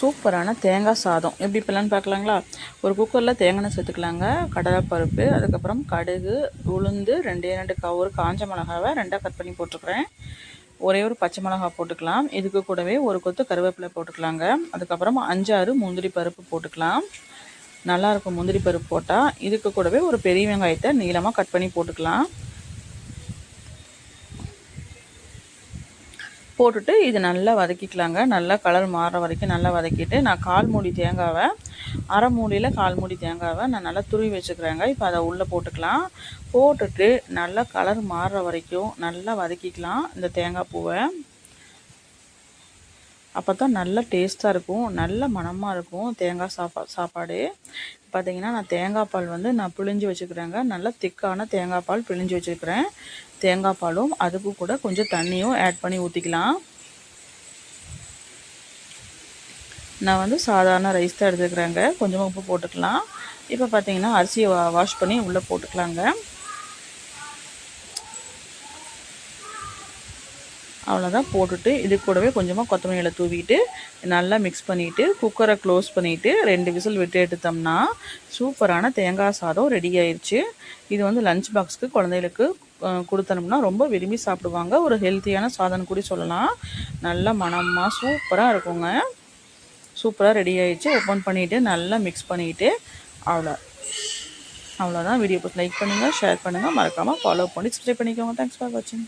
சூப்பரான தேங்காய் சாதம். எப்படி இப்போலான்னு பார்க்கலாங்களா? ஒரு குக்கரில் தேங்காய் சேர்த்துக்கலாங்க. கடலைப்பருப்பு அதுக்கப்புறம் கடுகு உளுந்து ரெண்டே ரெண்டு க ஒரு காஞ்ச மிளகாவை ரெண்டாக கட் பண்ணி போட்டுக்கிறேன். ஒரே ஒரு பச்சை மிளகா போட்டுக்கலாம். இதுக்கு கூடவே ஒரு கொத்து கருவேப்பிலை போட்டுக்கலாங்க. அதுக்கப்புறம் அஞ்சாறு முந்திரி பருப்பு போட்டுக்கலாம். நல்லாயிருக்கும் முந்திரி பருப்பு போட்டால் இதுக்கு கூடவே ஒரு பெரிய வெங்காயத்தை நீளமாக கட் பண்ணி போட்டுக்கலாம். போட்டுட்டு இது நல்லா வதக்கிக்கலாங்க. நல்லா கலர் மாறுற வரைக்கும் நல்லா வதக்கிட்டு நான் கால் மூடி தேங்காவை அரை மூடியில் கால் மூடி தேங்காவை நான் நல்லா துருவி வச்சுக்கிறேங்க. இப்போ அதை உள்ளே போட்டுக்கலாம். போட்டுட்டு நல்லா கலர் மாறுற வரைக்கும் நல்லா வதக்கிக்கலாம் இந்த தேங்காய் பூவை. அப்போ தான் நல்லா டேஸ்ட்டாக இருக்கும். நல்ல மணமாக இருக்கும் தேங்காய் சாப்பா சாப்பாடு. பார்த்தீங்கன்னா நான் தேங்காய் பால் வந்து நான் பிழிஞ்சு வச்சுக்கிறேங்க. நல்லா திக்கான தேங்காய் பால் பிழிஞ்சு வச்சுருக்கிறேன் தேங்காய் பாலும் அதுக்கு கூட கொஞ்சம் தண்ணியும் ஆட் பண்ணி ஊற்றிக்கலாம் நான் வந்து சாதாரண ரைஸ் தான் எடுத்துக்கிறேங்க. கொஞ்சமாக உப்பு போட்டுக்கலாம். இப்போ பார்த்தீங்கன்னா அரிசியை வா வாஷ் பண்ணி உள்ளே போட்டுக்கலாங்க. அவ்வளோதான் போட்டுட்டு இது கூடவே கொஞ்சமாக கொத்தமல்லியில் தூவிட்டு நல்லா மிக்ஸ் பண்ணிவிட்டு குக்கரை க்ளோஸ் பண்ணிவிட்டு ரெண்டு விசில் விட்டு எடுத்தோம்னா சூப்பரான தேங்காய் சாதம் ரெடி ஆயிடுச்சு இது வந்து லஞ்ச் பாக்ஸ்க்கு குழந்தைகளுக்கு கொடுத்தனோம்னா ரொம்ப விரும்பி சாப்பிடுவாங்க. ஒரு ஹெல்த்தியான சாதம் கூட சொல்லலாம். நல்லா மனமாக சூப்பராக இருக்குங்க. சூப்பராக ரெடி ஆயிடுச்சு ஓப்பன் பண்ணிவிட்டு நல்லா மிக்ஸ் பண்ணிவிட்டு அவ்வளோ அவ்வளோதான் வீடியோ லைக் பண்ணுங்கள் ஷேர் பண்ணுங்கள் மறக்காமல் ஃபாலோ பண்ணி சப்ஸ்கிரைப் பண்ணிக்கோங்க. தேங்க்ஸ் ஃபார் வாட்சிங்